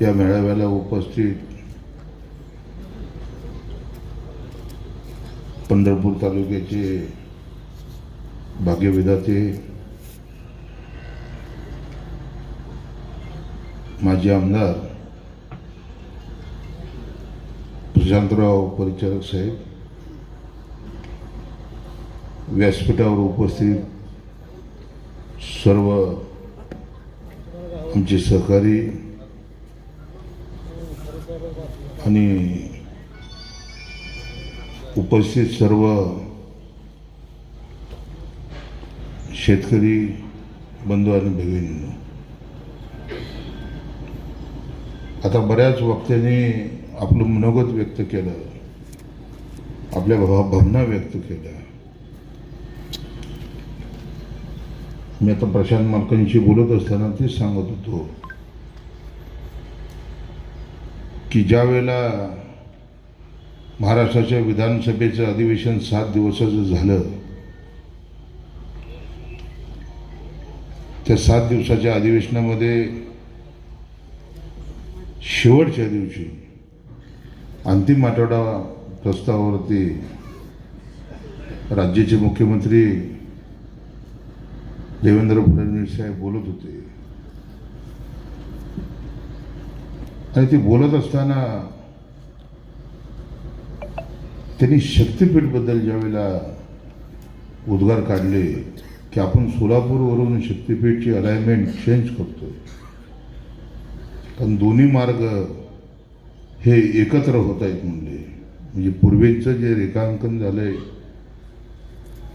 या मेळाव्याला उपस्थित पंढरपूर तालुक्याचे भाग्यविधाते माजी आमदार प्रशांतराव परिचारक साहेब व्यासपीठावर उपस्थित सर्व आमचे सहकारी आणि उपस्थित सर्व शेतकरी बंधू आणि भगिनींनो आता बऱ्याच वक्त्यांनी आपलं मनोगत व्यक्त केलं आपल्या भाव भावना व्यक्त केल्या. मी आता प्रशांत मालकांशी बोलत असताना तेच सांगत होतो. की ज्या वेळेला महाराष्ट्राच्या विधानसभेचं अधिवेशन सात दिवसाचं झालं त्या सात दिवसाच्या अधिवेशनामध्ये शेवटच्या दिवशी अंतिम आठवडा प्रस्तावावरती राज्याचे मुख्यमंत्री देवेंद्र फडणवीस साहेब बोलत होते. आणि ते बोलत असताना त्यांनी शक्तीपीठबद्दल ज्यावेळेला उद्गार काढले की आपण सोलापूरवरून शक्तीपीठची अलाइनमेंट चेंज करतोय. कारण दोन्ही मार्ग हे एकत्र होत आहेत म्हणले. म्हणजे पूर्वेचं जे रेखांकन झालंय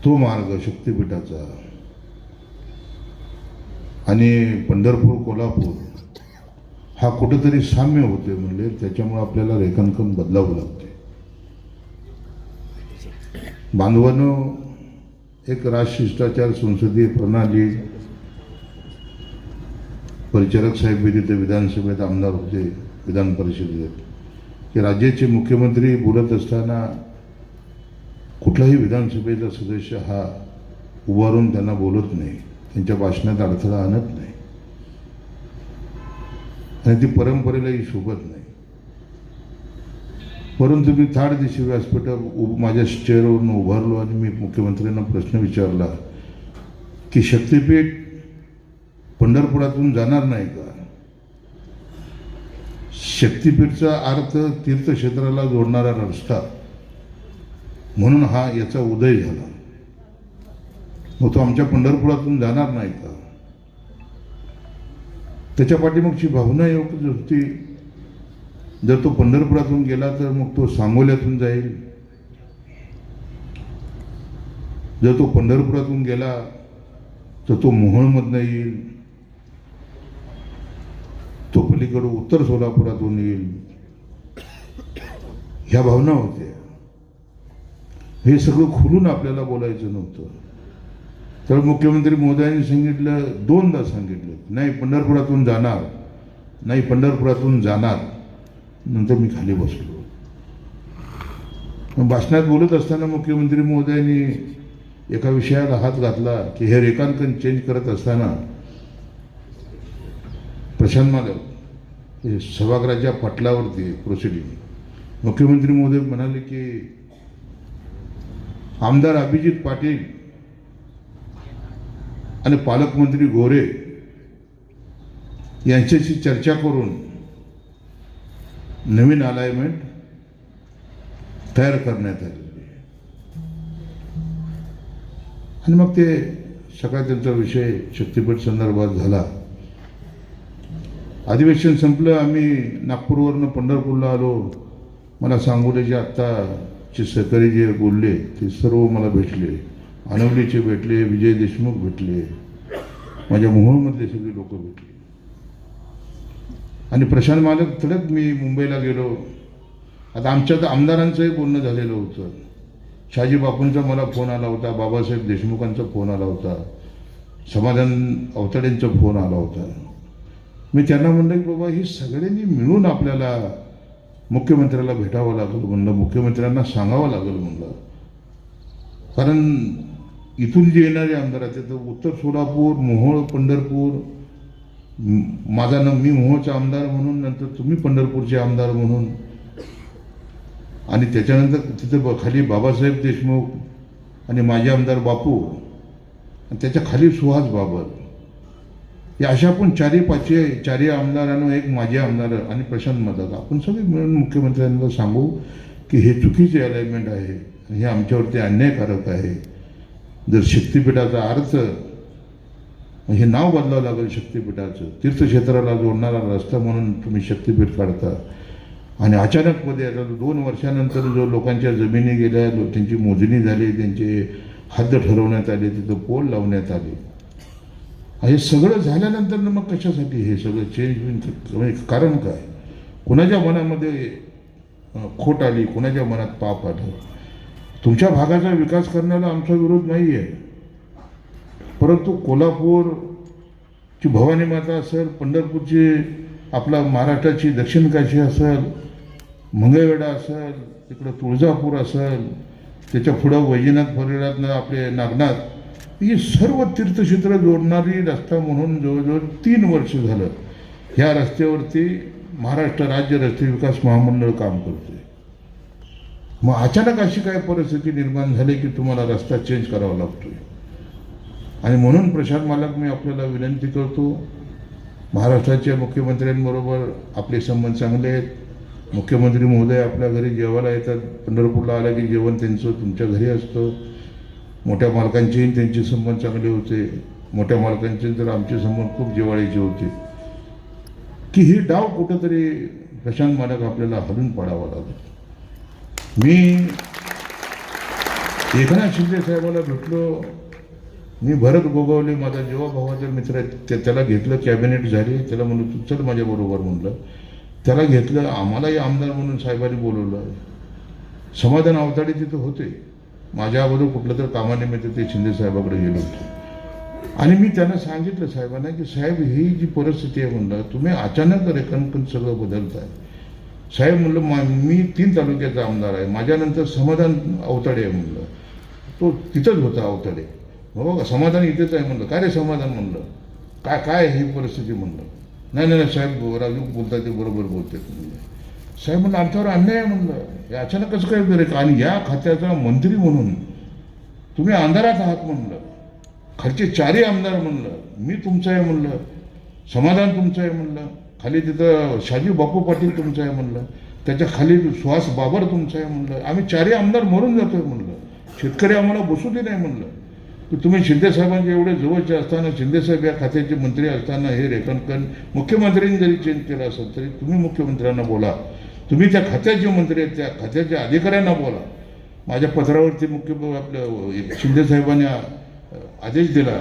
तो मार्ग शक्तीपीठाचा. आणि पंढरपूर कोल्हापूर हा कुठेतरी साम्य होते म्हणले त्याच्यामुळे आपल्याला रेखांकन बदलावं लागते. बांधवानं एक राजशिष्टाचार संसदीय प्रणाली परिचारक साहेब तिथे विधानसभेत आमदार होते विधान परिषदेत. की राज्याचे मुख्यमंत्री बोलत असताना कुठलाही विधानसभेचा सदस्य हा उभारून त्यांना बोलत नाही त्यांच्या भाषणात अडथळा आणत नाही. आणि ती परंपरेलाही शोभत नाही. परंतु मी थाट दिवशी व्यासपीठावर उभ माझ्या चेअरवरून उभारलो आणि मी मुख्यमंत्र्यांना प्रश्न विचारला की शक्तीपीठ पंढरपुरातून जाणार नाही का? शक्तीपीठचा अर्थ तीर्थक्षेत्राला जोडणारा रस्ता. म्हणून हा याचा उदय झाला. मग तो आमच्या पंढरपुरातून जाणार नाही का? त्याच्या पाठीमागची भावना योग्य होती. जर तो पंढरपुरातून गेला तर मग तो सांगोल्यातून जाईल. जर तो पंढरपुरातून गेला तर तो मोहोळमधनं येईल. तो पलीकडं उत्तर सोलापुरातून येईल. ह्या भावना होत्या. हे सगळं खुलून आपल्याला बोलायचं नव्हतं. तर मुख्यमंत्री मोदयांनी सांगितलं दोनदा सांगितलं नाही पंढरपुरातून जाणार नाही पंढरपुरातून जाणार. नंतर मी खाली बसलो. भाषणात बोलत असताना मुख्यमंत्री महोदयांनी एका विषयाला हात घातला की हे रेखांकन चेंज करत असताना प्रशांत मालक हे सभागृहाच्या पटलावरती प्रोसिडिंग मुख्यमंत्री महोदय म्हणाले की आमदार अभिजित पाटील आणि पालकमंत्री गोरे यांच्याशी चर्चा करून नवीन अलाइनमेंट तयार करण्यात आलेली आहे. आणि मग ते सकाळ त्यांचा विषय शक्तीपीठ संदर्भात झाला. अधिवेशन संपलं आम्ही नागपूरवरनं पंढरपूरला आलो. मला सांगोलीचे आत्ताचे सहकारी जे बोलले ते सर्व मला भेटले. अनवलीचे भेटले विजय देशमुख भेटले माझ्या मोहोळमधले सगळे लोक भेटले. आणि प्रशांत मालक थोडंच मी मुंबईला गेलो. आता आमच्या तर आमदारांचंही बोलणं झालेलं होतं. शहाजी बापूंचा मला फोन आला होता बाबासाहेब देशमुखांचा फोन आला होता समाधान अवताडेंचा फोन आला होता. मी त्यांना म्हणलं की बाबा ही सगळ्यांनी मिळून आपल्याला मुख्यमंत्र्याला भेटावं लागलं म्हणलं मुख्यमंत्र्यांना सांगावं लागेल म्हणलं. कारण इथून जे येणारे आमदार आहेत ते तर उत्तर सोलापूर मोहोळ पंढरपूर माझा न मी मोहोळचा आमदार म्हणून नंतर तुम्ही पंढरपूरचे आमदार म्हणून. आणि त्याच्यानंतर तिथं ब- खाली बाबासाहेब देशमुख आणि माजी आमदार बापू आणि त्याच्याखाली सुहास बाबर. या अशा आपण चारी पाचवे चारही आमदारांना एक माजी आमदार आणि प्रशांत मदत. आपण सगळे मिळून मुख्यमंत्र्यांना सांगू की हे चुकीचे अलाइनमेंट आहे. हे आमच्यावरती अन्यायकारक आहे. जर शक्तिपीठाचा अर्थ हे नाव बदलावं लागेल शक्तिपीठाचं तीर्थक्षेत्राला जोडणारा रस्ता म्हणून तुम्ही शक्तिपीठ काढता. आणि अचानकमध्ये आता दोन वर्षानंतर जो लोकांच्या जमिनी गेल्या त्यांची मोजणी झाली त्यांचे हद्द ठरवण्यात आले तिथं पोल लावण्यात आले. हे सगळं झाल्यानंतर मग कशासाठी हे सगळं चेंज म्हणजे कारण काय? कुणाच्या मनामध्ये खोट आली कुणाच्या मनात पाप आलं? तुमच्या भागाचा विकास करण्याला आमचा विरोध नाही आहे परंतु कोल्हापूरची भवानी माता असेल पंढरपूरची आपला महाराष्ट्राची दक्षिण काशी असेल मंगळवेढा असेल तिकडं तुळजापूर असेल त्याच्या पुढं वैजनाथ परिवारातनं आपले नागनाथ ही सर्व तीर्थक्षेत्र जोडणारी रस्ता म्हणून जवळजवळ तीन वर्ष झालं. ह्या रस्त्यावरती महाराष्ट्र राज्य रस्ते विकास महामंडळ काम करतो. मग अचानक अशी काय परिस्थिती निर्माण झाली की तुम्हाला रस्ता चेंज करावा लागतोय? आणि म्हणून प्रशांत मालक मी आपल्याला विनंती करतो महाराष्ट्राच्या मुख्यमंत्र्यांबरोबर आपले संबंध चांगले आहेत. मुख्यमंत्री महोदय आपल्या घरी जेवायला येतात. पंढरपूरला आलं की जेवण त्यांचं तुमच्या घरी असतं. मोठ्या मालकांचेही त्यांचे संबंध चांगले होते. मोठ्या मालकांचे तर आमचे संबंध खूप जिव्हाळीचे होते. की ही डाव कुठंतरी प्रशांत मालक आपल्याला हलून पाडावा लागतो. मी एकनाथ शिंदे साहेबाला भेटलो. मी भरत गोगावले माझा जेव्हा भावाचा मित्र आहे त्या- त्याला घेतलं कॅबिनेट झाली. त्याला म्हणलं तू चल माझ्याबरोबर म्हणलं. त्याला घेतलं आम्हालाही आमदार म्हणून साहेबांनी बोलवलं. समाधान अवताडे तिथं होते. माझ्या अगोदर कुठलं तर कामानिमित्त ते शिंदे साहेबाकडे गेलो होतो. आणि मी त्यांना सांगितलं साहेबांना की साहेब ही जी परिस्थिती आहे म्हणलं तुम्ही अचानक रेखांकन सगळं बदलताय. साहेब म्हणलं मा मी तीन तालुक्याचा आमदार आहे. माझ्यानंतर समाधान अवताडे आहे म्हणलं. तो तिथंच होता अवतडे. हो का समाधान इथेच आहे म्हणलं. काय रे समाधान म्हणलं? काय काय ही परिस्थिती म्हणलं? नाही नाही नाही, साहेब राजू बोलता ते बरोबर बोलतात म्हणलं. साहेब म्हणलं आमच्यावर अन्याय आहे म्हणलं. हे अचानक कसं काय बरं आणि या खात्याचा मंत्री म्हणून तुम्ही आमदारात आहात म्हणलं. खालचे चारही आमदार म्हणलं. मी तुमचं आहे म्हणलं. समाधान तुमचं आहे म्हणलं. खाली तिथं शाजी बापू पाटील तुमचं आहे म्हणलं. त्याच्याखाली सुहास बाबर तुमचं आहे म्हणलं. आम्ही चारही आमदार मरून जातोय म्हणलं. शेतकरी आम्हाला बसू दे नाही म्हणलं. की तुम्ही शिंदेसाहेबांच्या एवढे जवळचे असताना शिंदेसाहेब या खात्याचे मंत्री असताना हे रेखांकन मुख्यमंत्र्यांनी जरी चेंज केलं असेल तरी तुम्ही मुख्यमंत्र्यांना बोला. तुम्ही त्या खात्याचे मंत्री आहेत त्या खात्याच्या अधिकाऱ्यांना बोला. माझ्या पत्रावरती मुख्य आपलं शिंदेसाहेबांनी आदेश दिला.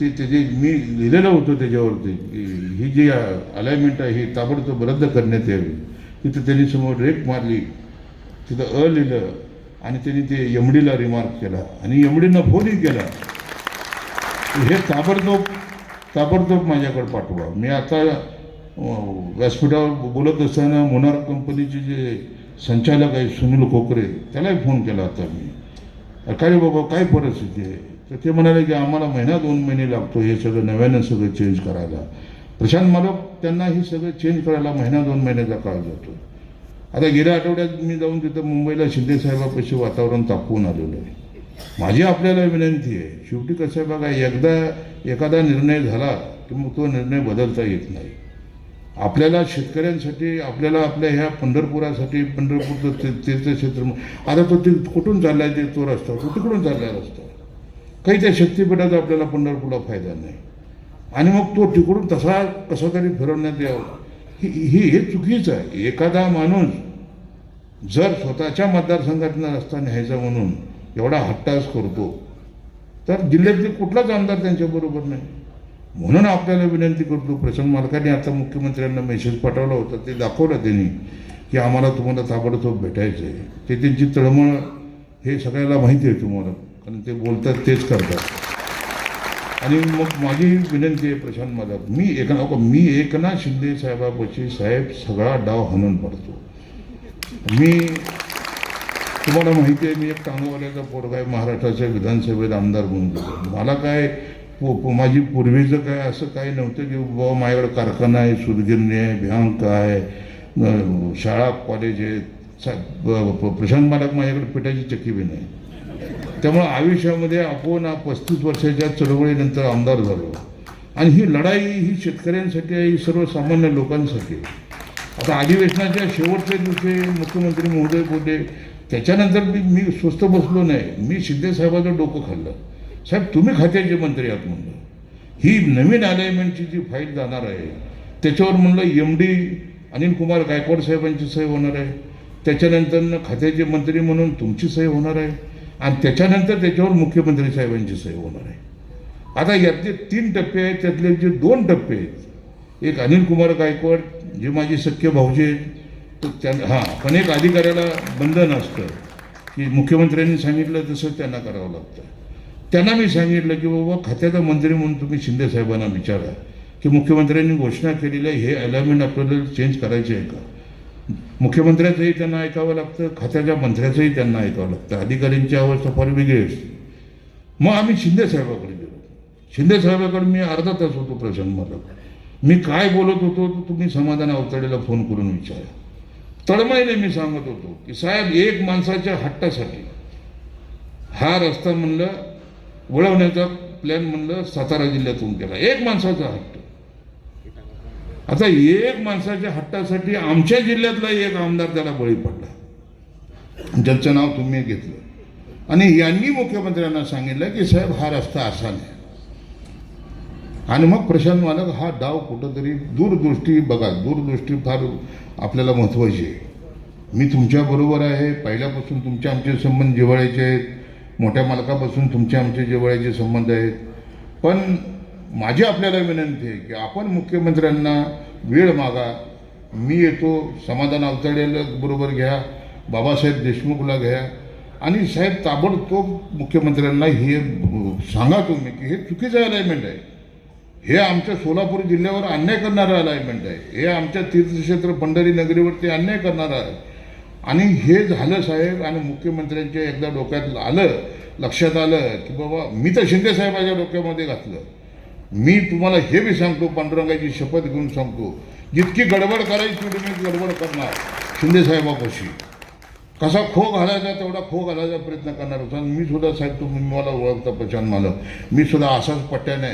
ते त्याचे मी लिहिलेलं होतं त्याच्यावरती. की ही जी अलाइनमेंट आहे ही ताबडतोब रद्द करण्यात यावी. तिथं त्यांनी समोर रेक मारली. तिथं अ लिहिलं आणि त्यांनी ते यमडीला रिमार्क केला. आणि यमडीनं फोनही केला. हे ताबडतोब ताबडतोब माझ्याकडे पाठवा. मी आता व्यासपीठावर बोलत असताना मोनार कंपनीचे जे संचालक आहे सुनील कोकरे त्यालाही फोन केला आता मी. अरे काय बाबा काय परिस्थिती आहे? तर ते म्हणाले की आम्हाला महिना दोन महिने लागतो हे सगळं नव्यानं सगळं चेंज करायला. प्रशांत मालक त्यांना हे सगळं चेंज करायला महिना दोन महिन्याचा काळ जातो. आता गेल्या आठवड्यात मी जाऊन तिथं मुंबईला शिंदे वातावरण तापवून आलेलं आहे. माझी आपल्याला विनंती आहे शेवटी कसं आहे बघा एकदा एखादा निर्णय झाला की मग तो निर्णय बदलता येत नाही. आपल्याला शेतकऱ्यांसाठी आपल्याला आपल्या ह्या पंढरपुरासाठी पंढरपूरचं तीर्थक्षेत्र आता तो ते कुठून चाललाय ते तो रस्ता? तो तिकडून चाललाय रस्ता. काही त्या शक्तीपीठाचा आपल्याला पंढरपूरला फायदा नाही. आणि मग तो तिकडून तसा कसा तरी फिरवण्यात यावं. ही ही हे चुकीचं आहे. एखादा माणूस जर स्वतःच्या मतदारसंघातनं रस्ता न्यायचा म्हणून एवढा हट्टास करतो तर जिल्ह्यातले कुठलाच आमदार त्यांच्याबरोबर नाही. म्हणून आपल्याला विनंती करतो प्रसन्न मालकाने आता मुख्यमंत्र्यांना मेसेज पाठवला होता ते दाखवलं त्यांनी की आम्हाला तुम्हाला ताबडतोब भेटायचं आहे ते त्यांची तळमळ हे सगळ्याला माहिती आहे तुम्हाला. कारण ते बोलतात तेच करतात. आणि मग माझी विनंती आहे प्रशांत मालक मी एक मी एकनाथ शिंदे साहेबापाशी साहेब सगळा डाव हाणून पडतो. मी तुम्हाला माहिती आहे मी एक टांगवाल्याचा पोरगा आहे महाराष्ट्राच्या विधानसभेत आमदार म्हणून गेलो मला काय माझी पूर्वीचं काय असं काही नव्हतं की बाबा माझ्याकडे कारखाना आहे सुरगिरणी आहे भ्यांक आहे शाळा कॉलेज आहेत. सा- प्रशांत मालक माझ्याकडे पिठाची चक्की बी नाही. त्यामुळं आयुष्यामध्ये आपण पस्तीस वर्षाच्या चळवळीनंतर आमदार झालो. आणि ही लढाई ही शेतकऱ्यांसाठी आहे ही सर्वसामान्य लोकांसाठी आता अधिवेशनाच्या शेवटच्या दिवशी मुख्यमंत्री महोदय बोलले त्याच्यानंतर मी मी स्वस्त बसलो नाही. मी सिद्धेसाहेबाचं डोकं खाल्लं. साहेब तुम्ही खात्याचे मंत्री आहात म्हणलं. ही नवीन अलाइनमेंटची जी फाईल जाणार आहे त्याच्यावर म्हणलं एम डी अनिल कुमार गायकवाड साहेबांची सही होणार आहे. त्याच्यानंतर खात्याचे मंत्री म्हणून तुमची सही होणार आहे. आणि त्याच्यानंतर त्याच्यावर मुख्यमंत्री साहेबांची सही होणार आहे. आता यातले तीन टप्पे आहेत त्यातले जे दोन टप्पे आहेत एक अनिल कुमार गायकवाड जे माझे सख्य भाऊजे आहेत तर त्या हां पण एक अधिकाऱ्याला बंधन असतं की मुख्यमंत्र्यांनी सांगितलं तसं त्यांना करावं लागतं. त्यांना मी सांगितलं की बाबा खात्याचा मंत्री म्हणून तुम्ही शिंदे साहेबांना विचारा की मुख्यमंत्र्यांनी घोषणा केलेली आहे हे अलाइनमेंट आपल्याला चेंज करायचे आहे का? मुख्यमंत्र्याचंही त्यांना ऐकावं लागतं खात्याच्या मंत्र्याचंही त्यांना ऐकावं लागतं. अधिकाऱ्यांची अवस्था फार वेगळी असते. मग आम्ही शिंदे साहेबाकडे गेलो. शिंदे साहेबाकडे मी अर्धा तास होतो प्रसन्न मला. मी काय बोलत होतो तुम्ही समाधान अवतडेला फोन करून विचारा. तळमळीने मी सांगत होतो की साहेब एक माणसाच्या हट्टासाठी हा रस्ता म्हणलं वळवण्याचा प्लॅन म्हणलं सातारा जिल्ह्यातून केला. एक माणसाचा हट्ट. आता एक माणसाच्या हट्टासाठी आमच्या जिल्ह्यातला एक आमदार त्याला बळी पडला. ज्याचं नाव तुम्ही घेतलं. आणि यांनी मुख्यमंत्र्यांना सांगितलं की साहेब हा रस्ता असा नाही. आणि मग प्रशांत मालक हा डाव कुठंतरी दूरदृष्टी बघा दूरदृष्टी फार आपल्याला महत्त्वाची आहे. मी तुमच्याबरोबर आहे. पहिल्यापासून तुमचे आमचे संबंध जिव्हाळ्याचे आहेत. मोठ्या मालकापासून तुमचे आमचे जिव्हाळ्याचे संबंध आहेत. पण माझी आपल्याला विनंती आहे की आपण मुख्यमंत्र्यांना वेळ मागा. मी येतो समाधान अवतडेला बरोबर घ्या. बाबासाहेब देशमुखला घ्या. आणि साहेब ताबडतोब मुख्यमंत्र्यांना हे सांगा तुम्ही की हे चुकीचं अलाइनमेंट आहे. हे आमच्या सोलापूर जिल्ह्यावर अन्याय करणारं अलाइनमेंट आहे. हे आमच्या तीर्थक्षेत्र पंढरी नगरीवरती अन्याय करणारं आहे. आणि हे झालं साहेब आणि मुख्यमंत्र्यांच्या एकदा डोक्यात आलं लक्षात आलं की बाबा मी तर शिंदे साहेबाच्या डोक्यामध्ये घातलं. मी तुम्हाला हे बी सांगतो पांडुरंगाची शपथ घेऊन सांगतो जितकी गडबड करायची तुम्ही गडबड करणार. शिंदेसाहेबापाशी कसा खो घालायचा तेवढा खो घालायचा प्रयत्न करणार होता. आणि मी सुद्धा साहेब तुम्ही मला ओळखता पछान मालक. मी सुद्धा असाच पट्ट्याने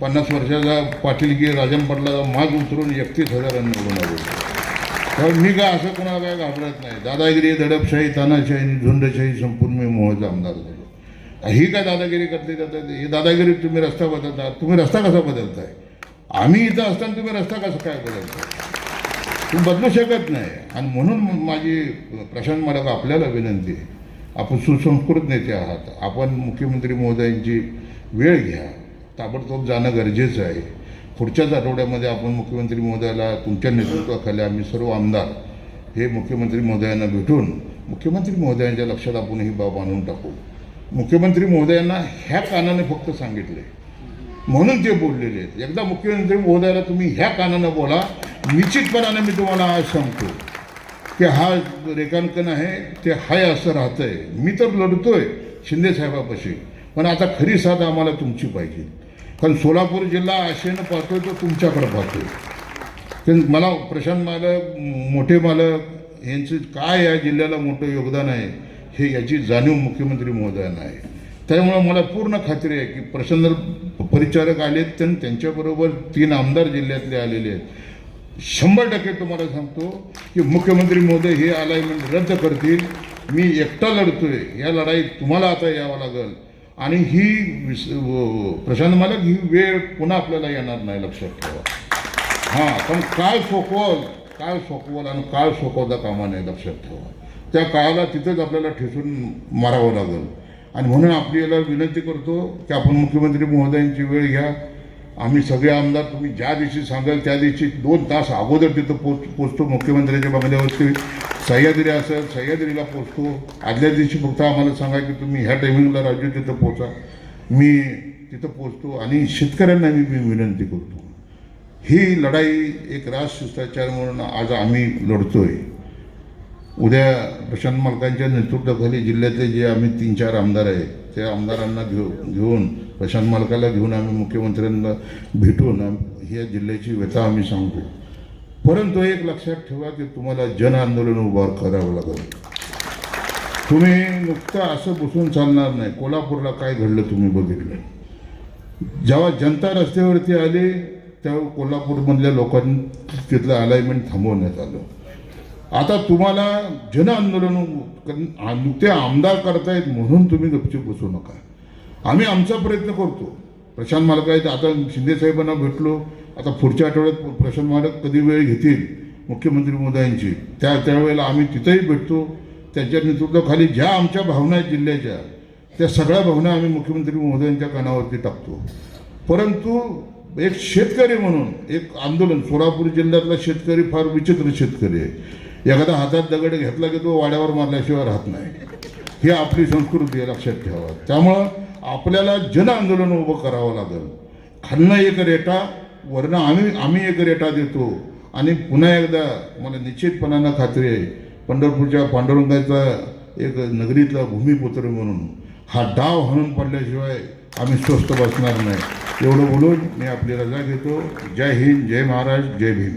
पन्नास वर्षाचा पाटील की राजन पाटलाचा माग उतरून एकतीस हजारांनी निवडून आलो. तर मी काय असं कोणाला काय घाबरत नाही. दादागिरी दडपशाही तानाशाही झुंडशाही संपूर्ण मी मोहचा आमदार झालो. ही काय दादागिरी करते जातात ही दादागिरी तुम्ही रस्ता बदलता. तुम्ही रस्ता कसा बदलताय? आम्ही इथं असताना तुम्ही रस्ता कसा काय बदलताय? तुम्ही बदलू शकत नाही. आणि म्हणून माझी प्रशांत मालक आपल्याला विनंती आहे. आपण सुसंस्कृत नेते आहात. आपण मुख्यमंत्री महोदयांची वेळ घ्या. ताबडतोब जाणं गरजेचं आहे. पुढच्याच आठवड्यामध्ये आपण मुख्यमंत्री महोदयाला तुमच्या नेतृत्वाखाली आम्ही सर्व आमदार हे मुख्यमंत्री महोदयांना भेटून मुख्यमंत्री महोदयांच्या लक्षात आपण ही बाब आणून टाकू. मुख्यमंत्री महोदयांना ह्या कानाने फक्त सांगितले. म्हणून ते बोललेले आहेत. एकदा मुख्यमंत्री महोदयाला तुम्ही ह्या कानानं बोला निश्चितपणाने मी तुम्हाला आज सांगतो की हा रेखांकन आहे ते हाय असं राहतं आहे मी तर लढतोय शिंदेसाहेबापाशी पण आता खरी साथ आम्हाला तुमची पाहिजे. कारण सोलापूर जिल्हा आशेनं पाहतोय तो तुमच्याकडे पाहतोय. कारण मला प्रशांत मालक मोठे मालक यांचं काय या जिल्ह्याला मोठं योगदान आहे? हे याची जाणीव मुख्यमंत्री महोदयांना आहे. त्यामुळं मला पूर्ण खात्री आहे की प्रसन्न परिचारक आलेत त्यांनी त्यांच्याबरोबर तीन आमदार जिल्ह्यातले आलेले आहेत. शंभर टक्के तुम्हाला सांगतो की मुख्यमंत्री महोदय हे अलाइनमेंट रद्द करतील. मी एकटा लढतोय. या लढाईत तुम्हाला आता यावं लागेल. आणि ही विस व- प्रशांत मालक ही वेळ पुन्हा आपल्याला येणार नाही लक्षात ठेवा. हां पण काळ सोकवल काळ सोकवल आणि काळ सोकवता कामा नाही लक्षात ठेवा. त्या काळाला तिथंच आपल्याला ठेसून मारावं लागेल. आणि म्हणून आपली याला विनंती करतो की आपण मुख्यमंत्री महोदयांची वेळ घ्या. आम्ही सगळे आमदार तुम्ही ज्या दिवशी सांगाल त्या दिवशी दोन तास अगोदर तिथं पोच पोचतो मुख्यमंत्र्यांच्या बंगल्यावरती सह्याद्री असेल सह्याद्रीला पोचतो. आदल्या दिवशी फक्त आम्हाला सांगा की तुम्ही ह्या टायमिंगला राज्य तिथं पोचा. मी तिथं पोचतो आणि शेतकऱ्यांना मी मी विनंती करतो. ही लढाई एक राजशिष्टाचार म्हणून आज आम्ही लढतो आहे उद्या प्रशांत मालकांच्या नेतृत्वाखाली जिल्ह्यातले जे आम्ही तीन चार आमदार आहेत त्या आमदारांना घेऊ घेऊन प्रशांत मालकाला घेऊन आम्ही मुख्यमंत्र्यांना भेटून आम- ह्या जिल्ह्याची व्यथा आम्ही सांगतो परंतु एक लक्षात ठेवा की तुम्हाला जन आंदोलन उभार करावं लागेल. तुम्ही नुकतं असं बसून चालणार नाही. कोल्हापूरला काय घडलं तुम्ही बघितलं जेव्हा जनता रस्त्यावरती आली तेव्हा कोल्हापूरमधल्या लोकांनी तिथलं अलाइनमेंट थांबवण्यात आलं. आता तुम्हाला जन आंदोलन कारण नुकते आमदार करतायत म्हणून तुम्ही गपचूप बसू नका. आम्ही आमचा प्रयत्न करतो. प्रशांत मालक आता शिंदे साहेबांना भेटलो. आता पुढच्या आठवड्यात प्रशांत मालक कधी वेळ घेतील? मुख्यमंत्री मोदयांची त्या त्यावेळेला आम्ही तिथंही भेटतो. त्यांच्या नेतृत्वाखाली ज्या आमच्या भावना आहेत जिल्ह्याच्या त्या सगळ्या भावना आम्ही मुख्यमंत्री महोदयांच्या कानावरती टाकतो. परंतु एक शेतकरी म्हणून एक आंदोलन सोलापूर जिल्ह्यातला शेतकरी फार विचित्र शेतकरी आहे. एखादा हातात दगड घेतला की तो वाड्यावर मारल्याशिवाय राहत नाही. ही आपली संस्कृती आहे लक्षात ठेवा. त्यामुळं आपल्याला जन आंदोलन उभं करावं लागेल. खालनं एक रेटा वरनं आम्ही आम्ही एक रेटा देतो. आणि पुन्हा एकदा मला निश्चितपणानं खात्री आहे पंढरपूरच्या पांडुरंगाचा एक नगरीतला भूमिपुत्र म्हणून हा डाव हाणून पडल्याशिवाय आम्ही स्वस्थ बसणार नाही. एवढं बोलून मी आपली रजा घेतो. जय हिंद जय महाराज जय भीम.